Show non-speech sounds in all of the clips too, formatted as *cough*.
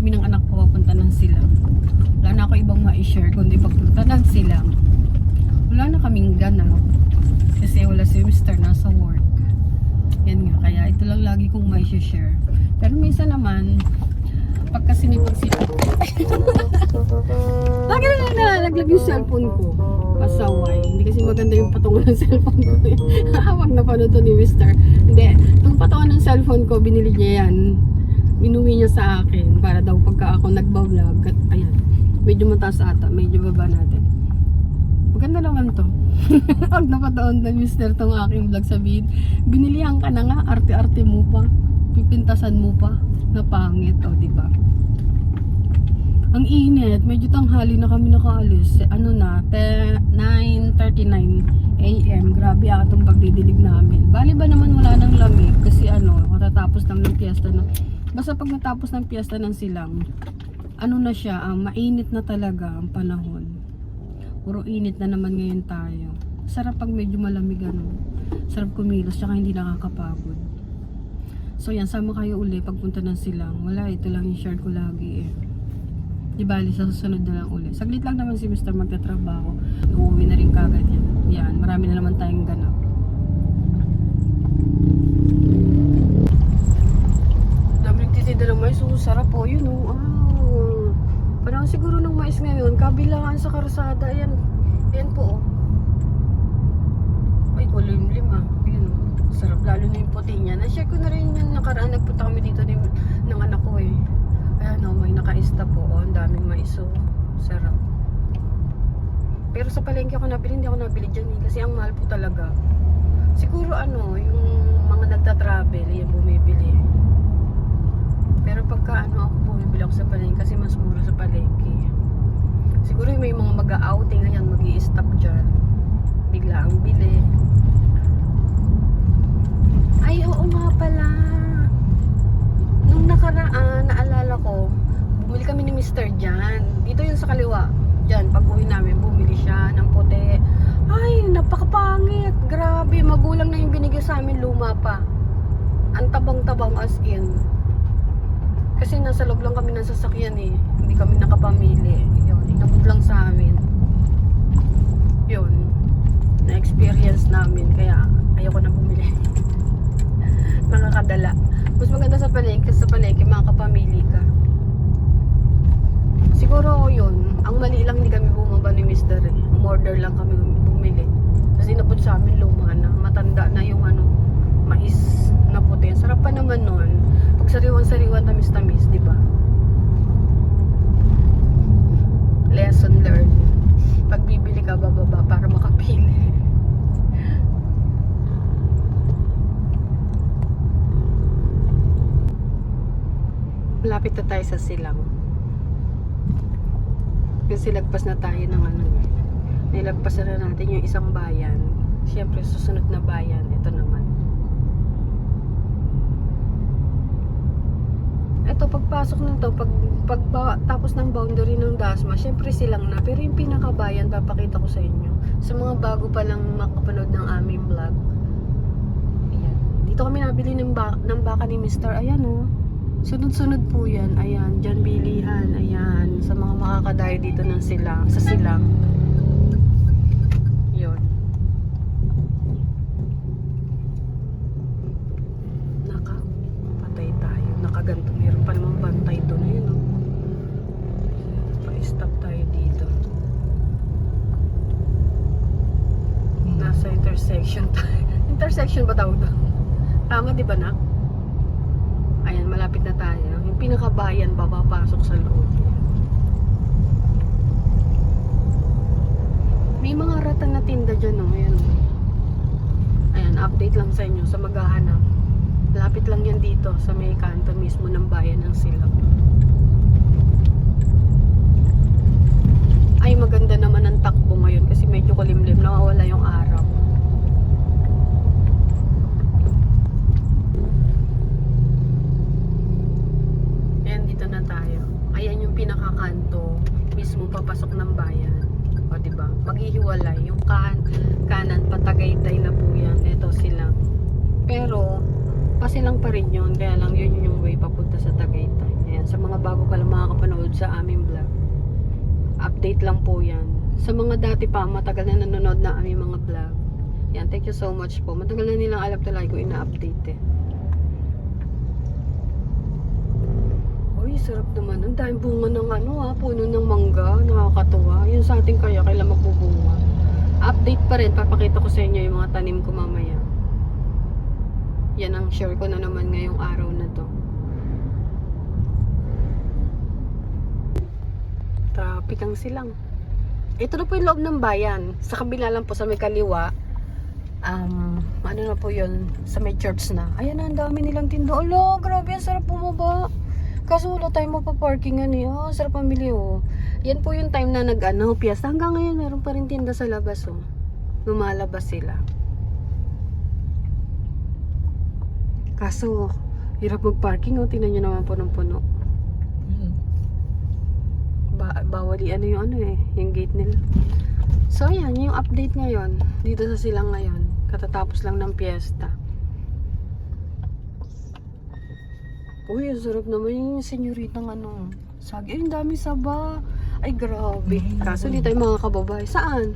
kami ng anak ko papunta ng silang. Wala na ako ibang ma-share kundi papunta ng silang. Wala na kaming ganap. Kasi wala si Mr. nasa work. Yan nga, kaya ito lang lagi kong ma-share. Pero minsan naman, pagka sinipag-sipag *laughs* Lagi na lang nalalaglag yung cellphone ko. Pasaway. Hindi kasi maganda yung patungan ng cellphone ko. *laughs* Hawak na pano to ni Mr. Hindi. Itong patungan ng cellphone ko, binili niya yan. Minuwi niya sa akin para daw pagka ako nagbablog. At ayan. Medyo mataas ata. Medyo baba natin. Maganda naman to. *laughs* Pag napataon na Mr. tong aking vlog sabihin, binilihan ka na nga, arte-arte mo pa. Pipintasan mo pa. Na pangit, o, di ba? Ang init, medyo tanghali na kami nakaalis. Eh, Ano na, te- 9.39 a.m. Grabe ah, itong pagdidilig namin. Bali ba naman wala nang lamig? Kasi ano, katatapos lang ng piyesta na. Basta pag natapos ng piyesta ng silang, ano na siya, ah, mainit na talaga ang panahon. Puro init na naman ngayon tayo. Sarap pag medyo malamig ano. Sarap kumilos, tsaka hindi nakakapagod. So yan, sama kayo uli pagpunta ng silang. Wala, ito lang yung share ko lagi eh. Di bali, sa susunod na lang uli. Saglit lang naman si Mr. magtatrabaho. Uuwi na rin kagad yan. Yan, marami na naman tayong ganap. Oh, sarap po. Yun oh. Ah. Parang siguro ng mais ngayon, kabilaan sa karsada. Ayan. Ayan po oh. Ay, kulimlim ah. Yun oh. Sarap lalo na yung puti niya. Na-share ko na rin yung nakaraan. Nagpunta kami dito ng, ng anak ko eh. Ayan oh, may naka-ista po. Oh, ang daming mais oh. Sarap. Pero sa palengke ako nabili, hindi ako nabili dyan eh. Kasi ang mahal po talaga. Siguro ano, yung mga nagta-travel, yung bumibili. Pero pagka ano ako bumibili ako sa palengke kasi mas mura sa palengke. Siguro yung may mga mag-outing, ayan, mag stop dyan. Bigla ang bili. Ay, oo nga pala. Nung nakaraan, naalala ko, bumili kami ni Mr. Jan. Dito yun sa kaliwa. Diyan, pag uwi namin, bumili siya ng puti. Ay, napakapangit. Grabe, magulang na yung binigay sa amin, luma pa. Ang tabang-tabang as in. Kasi nasa loob lang kami ng sasakyan eh. Hindi kami nakapamili. Yun, inabot lang sa amin. Yun. Na-experience namin. Kaya ayoko na bumili. *laughs* Nakakadala. Mas maganda sa palengke, sa palengke, makakapamili ka. Siguro yun, ang mali lang hindi kami bumaba ni Mr. Eh. Umorder lang kami bumili. Kasi inabot sa amin luma na, matanda na yung ano, mais na puti. Sarap pa naman nun. Pag sariwan-sariwan, tamis-tamis, di ba? Lesson learned. Pag bibili ka, bababa para makapili. Malapit na tayo sa silang. Kasi lagpas na tayo ng ano. Nilagpas na natin yung isang bayan. Siyempre, susunod na bayan. Ito naman. Ito, pagpasok nito, pag, pag ba- tapos ng boundary ng Dasma, syempre silang na. Pero yung pinakabayan, papakita ko sa inyo. Sa mga bago pa lang makapanood ng aming vlog. Ayan. Dito kami nabili ng, ba- ng baka ni Mr. Ayan oh. Sunod-sunod po yan. Ayan, dyan bilihan. Ayan, sa mga makakadayo dito ng silang, sa silang. Intersection *laughs* intersection ba tawag doon? Tama, di ba, nak? Ayan, malapit na tayo. Yung pinakabayan, papapasok sa loob. May mga ratan na tinda dyan, oh. Ayan, oh. Ayan, update lang sa inyo sa maghahanap. Lapit lang yan dito sa may kanto mismo ng bayan ng Silao. Ay, maganda naman ang takbo ngayon kasi medyo kulimlim. Nawawala yung araw. Ayan, dito na tayo. Ayan yung pinakakanto, mismo papasok ng bayan. O, di ba? Maghihiwalay. Yung kan kanan, patagaytay na po yan. Ito silang. Pero, pasilang pa rin yun. Kaya lang yun yung way papunta sa Tagaytay. Ayan, Sa mga bago pa lang makakapanood sa aming vlog. Update lang po yan. Sa mga dati pa, matagal na nanonood na aming mga vlog. Yan, thank you so much po. Matagal na nilang alam talaga kung ina-update eh. Uy, sarap naman. Ang dahil bunga ng ano ha, puno ng mangga. Nakakatuwa. Yun sa atin kaya, kailan magbubunga. Update pa rin, papakita ko sa inyo yung mga tanim ko mamaya. Yan ang share ko na naman ngayong araw na to. Traffic ang silang. Ito na po yung loob ng bayan. Sa kabila lang po sa may kaliwa. Um, ano na po yun, sa may church na. Ayan na, ang dami nilang tindo. Alo, grabe, ang sarap bumaba. Kaso wala tayong mapaparkingan eh. Oh, sarap pamili oh. Yan po yung time na nag ano, piyesta. Hanggang ngayon meron pa rin tinda sa labas oh. Lumalabas sila. Kaso, hirap mag-parking oh. Tingnan nyo naman po ng puno. Ba bawal ano yung ano eh, yung gate nila. So ayan, yung update ngayon. Dito sa silang ngayon. Katatapos lang ng piyesta. Uy, ang sarap naman yung senyoritang ano. Sagi, ay, ang dami saba. Ay, grabe. Kaso hindi tayo mga kababae. Saan?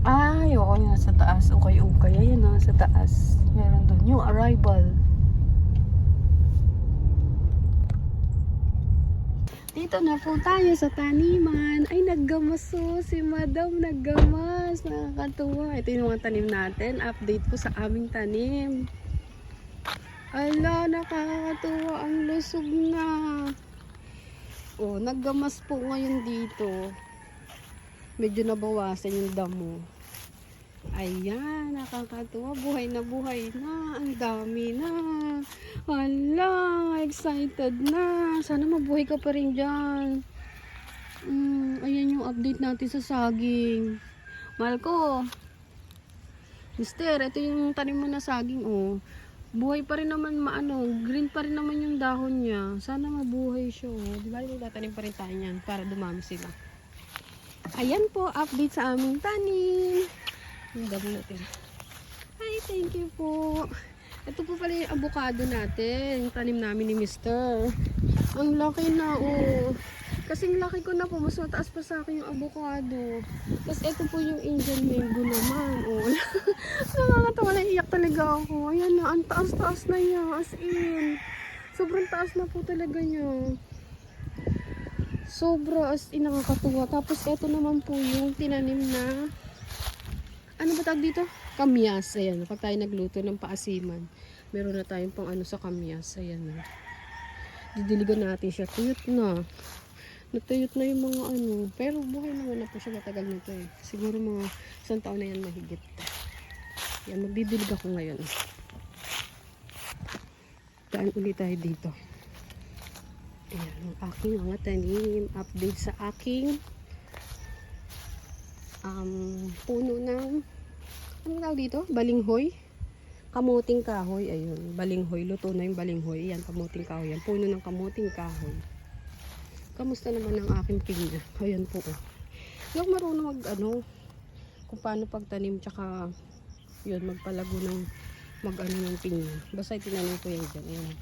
Ay, oo, yun, sa taas. Ukay-ukay. Ayan na, sa taas. Meron doon. Yung arrival. Dito na po tayo sa taniman. Ay, naggamas oh. Si Madam naggamas. Nakakatuwa. Ito yung mga tanim natin. Update ko sa aming tanim. Ala, nakakatuwa. Ang lusog na. Oh, naggamas po ngayon dito. Medyo nabawasan yung damo. Ayan, nakakatuwa. Buhay na buhay na. Ang dami na. Hala, excited na. Sana mabuhay ka pa rin dyan. Mm, ayan yung update natin sa saging. Mahal ko. Mister, ito yung tanim mo na saging, oh. Buhay pa rin naman, maano, green pa rin naman yung dahon niya. Sana mabuhay siya, oh. Di ba, tatanim pa rin tayo niyan para dumami sila. Ayan po, update sa aming tanim. Ang dami natin. Hi, thank you po. Ito po pala yung avocado natin. Yung tanim namin ni Mister. Ang laki na, oh. Kasing laki ko na po. Mas mataas pa sa akin yung avocado. Tapos ito po yung angel mango naman. Oh. *laughs* Nakakatawa na iyak talaga ako. Ayan na, ang taas-taas na niya. As in. Sobrang taas na po talaga niya. Sobra as in nakakatuwa. Tapos ito naman po yung tinanim na ano ba tawag dito? Kamyas. Ayan. Pag tayo nagluto ng paasiman, meron na tayong pang ano sa kamyas. Ayan. Didiligan natin siya. Tuyot na. Natuyot na yung mga ano. Pero buhay naman na po siya. Matagal na to eh. Siguro mga isang taon na yan mahigit. Yan. Magdidilig ako ngayon. Daan ulit tayo dito. Ayan. Ang aking mga tanim. Update sa aking um, puno ng ano tawag dito? Balinghoy. Kamuting kahoy. Ayun. Balinghoy. Luto na yung balinghoy. Yan. Kamuting kahoy. Yan. Puno ng kamuting kahoy. Kamusta naman ang aking pinya? Ayan po. Oh. Ako marunong mag ano kung paano pagtanim tsaka yun magpalago ng mag ano ng pinya. Basta itinanong ko yan dyan. Ayan.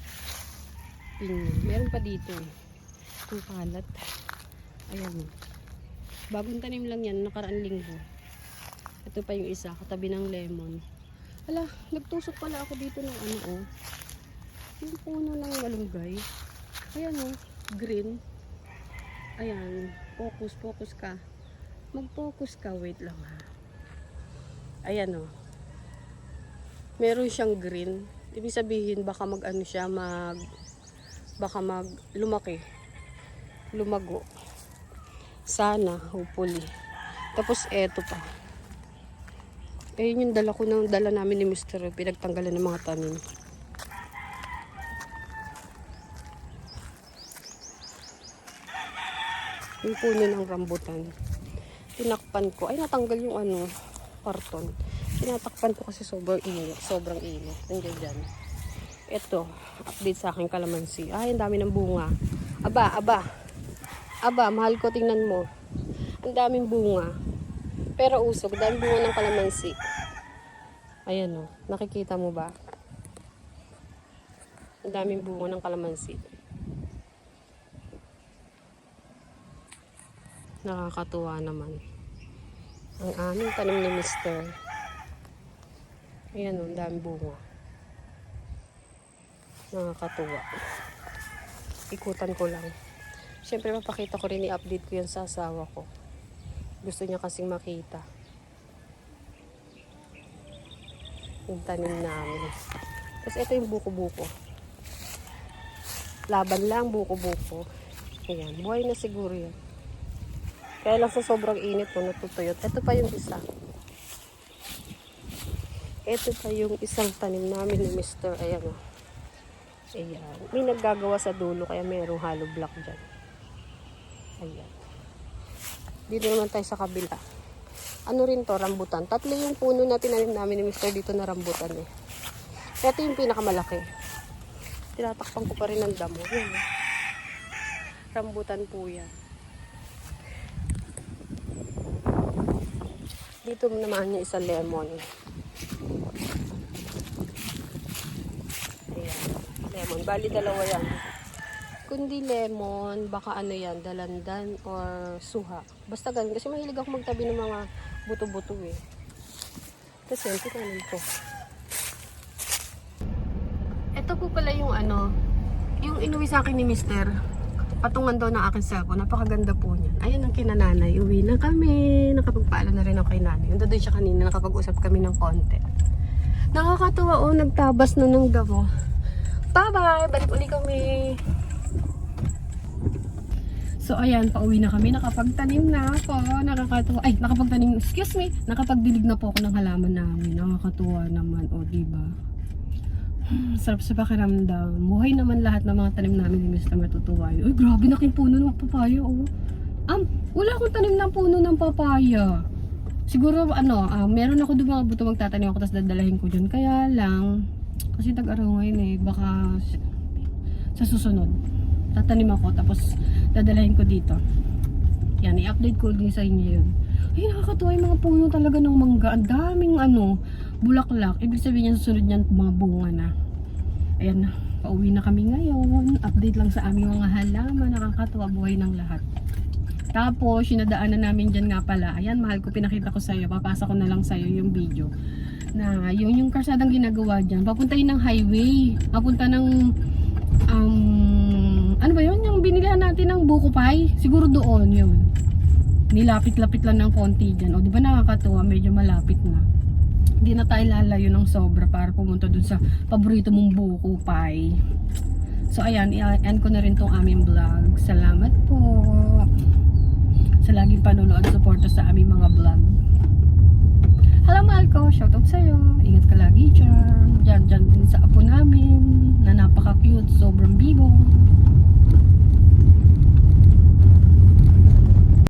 Pinya. Meron pa dito. eh. Ang kalat. Ayan. Bagong tanim lang yan, nakaraan linggo. Ito pa yung isa, katabi ng lemon. Hala, nagtusok pala ako dito ng ano oh. Yung puno ng malunggay. Ayan oh, green. Ayan, focus, focus ka. Mag-focus ka, wait lang ha. Ayan oh. Meron siyang green. Ibig sabihin, baka mag ano siya, mag... Baka mag lumaki. Lumago. Sana, hopefully. Tapos eto pa. Ayun yung dala ko ng dala namin ni Mr. Pinagtanggalan ng mga tanim. Yung puno ng rambutan. Tinakpan ko. Ay, natanggal yung ano, karton. Tinatakpan ko kasi sobrang init. Sobrang init. Nandiyan dyan. Ito, update sa akin kalamansi. Ay, ang dami ng bunga. Aba, aba. Aba, mahal ko, tingnan mo. Ang daming bunga. Pero usog, daming bunga ng kalamansi. Ayan o, nakikita mo ba? Ang daming bunga ng kalamansi. Nakakatuwa naman. Ang aming tanim ni Mister. Ayan o, ang daming bunga. Nakakatuwa. Ikutan ko lang. Siyempre, mapakita ko rin, i-update ko yan sa asawa ko. Gusto niya kasing makita. Yung tanim namin. Tapos ito yung buko-buko. Laban lang, buko-buko. Ayan, buhay na siguro yan. Kaya lang sa sobrang init po, natutuyot. Ito pa yung isa. Ito pa yung isang tanim namin ni Mr. Ayan o. Ayan. May naggagawa sa dulo kaya mayroong hollow block dyan. Ayan. Dito naman tayo sa kabila. Ano rin to, rambutan. Tatlo yung puno na tinanim namin ni Mr. dito na rambutan eh. Ito yung pinakamalaki. Tinatakpan ko pa rin ng damo. Yan. eh. Rambutan po yan. Dito naman yung isang lemon. Ayan. Lemon. Bali dalawa yan. Kundi lemon, baka ano yan, dalandan or suha. Basta ganun. Kasi mahilig ako magtabi ng mga buto-buto eh. Tapos yan, tinanin ko. Ito po pala yung ano, yung inuwi sa akin ni Mister. Patungan daw ng aking cellphone. Napakaganda po niyan. Ayun ang kinananay. Uwi na kami. Nakapagpaalam na rin ako kay nanay. Yung doon siya kanina. Nakapag-usap kami ng konti. Nakakatuwa oh. Nagtabas na ng damo. Bye-bye! Balik uli kami. So ayan, pauwi na kami. Nakapagtanim na ako. Nakakatuwa. Ay, nakapagtanim. Excuse me. Nakapagdilig na po ako ng halaman namin. Nakakatuwa naman. O, diba? Hmm, Sarap sa pakiramdam. Buhay naman lahat ng mga tanim namin ni Mr. Matutuwa. Uy, grabe naking puno ng papaya, oh. Um, wala akong tanim ng puno ng papaya. Siguro, ano, ah, meron ako doon mga buto magtatanim ako tapos dadalahin ko dyan. Kaya lang, kasi tag-araw ngayon eh, baka sa susunod. Tatanim ako tapos dadalahin ko dito. Yan, i-update ko din sa inyo yun. Ay, nakakatuwa yung mga puno talaga ng mangga. Ang daming ano, bulaklak. Ibig sabihin yan, susunod yan, mga bunga na. Ayan pauwi na kami ngayon. Update lang sa aming mga halaman. Nakakatuwa buhay ng lahat. Tapos, sinadaanan namin dyan nga pala. Ayan, mahal ko, pinakita ko sa'yo. Papasa ko na lang sa'yo yung video. Na yung, yung karsadang ginagawa dyan. Papunta yun ng highway. Papunta ng, um, ano ba yun? Yung binilihan natin ng buko pie. Siguro doon yun. Nilapit-lapit lang ng konti dyan. O, di ba nakakatuwa? Medyo malapit na. Hindi na tayo lalayo ng sobra para pumunta dun sa paborito mong buko pie. So, ayan. I-end ko na rin tong aming vlog. Salamat po sa laging panonood suporta sa aming mga vlog. Hello, mahal ko. Shoutout sa'yo. Ingat ka lagi dyan. Dyan, dyan din sa apo namin na napaka-cute. Sobrang bibo.